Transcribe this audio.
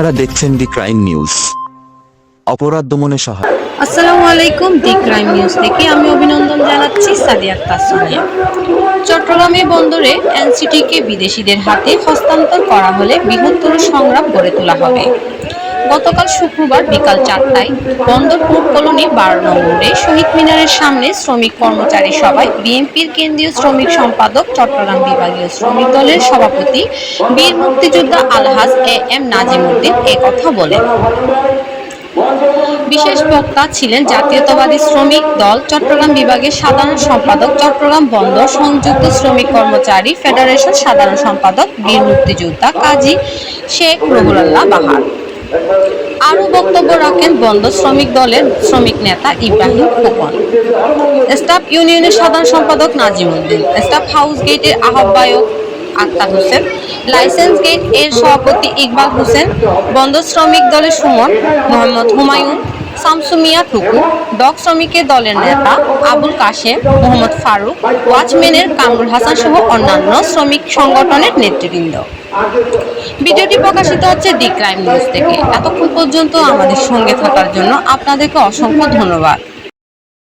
আপনারা দেখছেন দি crime news. অপরাধ দমনে সহায় আসসালামু আলাইকুম, দি ক্রাইম নিউজ থেকে আমি অভিনন্দন জানাচ্ছি সাদিয়া তাসনিয়া। চট্টগ্রামে বন্দরে এনসিটিকে বিদেশিদের হাতে হস্তান্তর করা হলে বৃহত্তর সংগ্রাম গড়ে তোলা হবে। গতকাল শুক্রবার বিকাল চারটায় বন্দর পোর্ট কলোনি বারো নম্বরে শহীদ মিনারের সামনে শ্রমিক কর্মচারী সভায় বিএনপির কেন্দ্রীয় শ্রমিক সম্পাদক চট্টগ্রাম বিভাগীয় শ্রমিক দলের সভাপতি বীর মুক্তিযোদ্ধা আলহাজ এ এম নাজিমুদ্দিন এ কথা বলেন। বিশেষ বক্তা ছিলেন জাতীয়তাবাদী শ্রমিক দল চট্টগ্রাম বিভাগের সাধারণ সম্পাদক চট্টগ্রাম বন্দর সংযুক্ত শ্রমিক কর্মচারী ফেডারেশন সাধারণ সম্পাদক বীর মুক্তিযোদ্ধা কাজী শেখ রহুল্লাহ বাহার। আরও বক্তব্য রাখেন বন্ধ শ্রমিক দলের শ্রমিক নেতা ইব্রাহিম খোকন স্টাফ ইউনিয়নের সাধারণ সম্পাদক নাজিমুদ্দিন স্টাফ হাউস গেটের আহ্বায়ক আক্তার হোসেন। লাইসেন্স গেটের সভাপতি ইকবাল হোসেন। বন্ধ শ্রমিক দলের সুমন মোহাম্মদ হুমায়ুন। শামসুমিয়া টুকু ডক শ্রমিকের দলের নেতা আবুল কাশেম, মোহাম্মদ ফারুক। ওয়াচম্যানের কামরুল হাসান সহ অন্যান্য শ্রমিক সংগঠনের নেতৃবৃন্দ। ভিডিওটি প্রকাশিত হচ্ছে দি ক্রাইম নিউজ থেকে। এতক্ষণ পর্যন্ত আমাদের সঙ্গে থাকার জন্য আপনাদেরকে অসংখ্য ধন্যবাদ।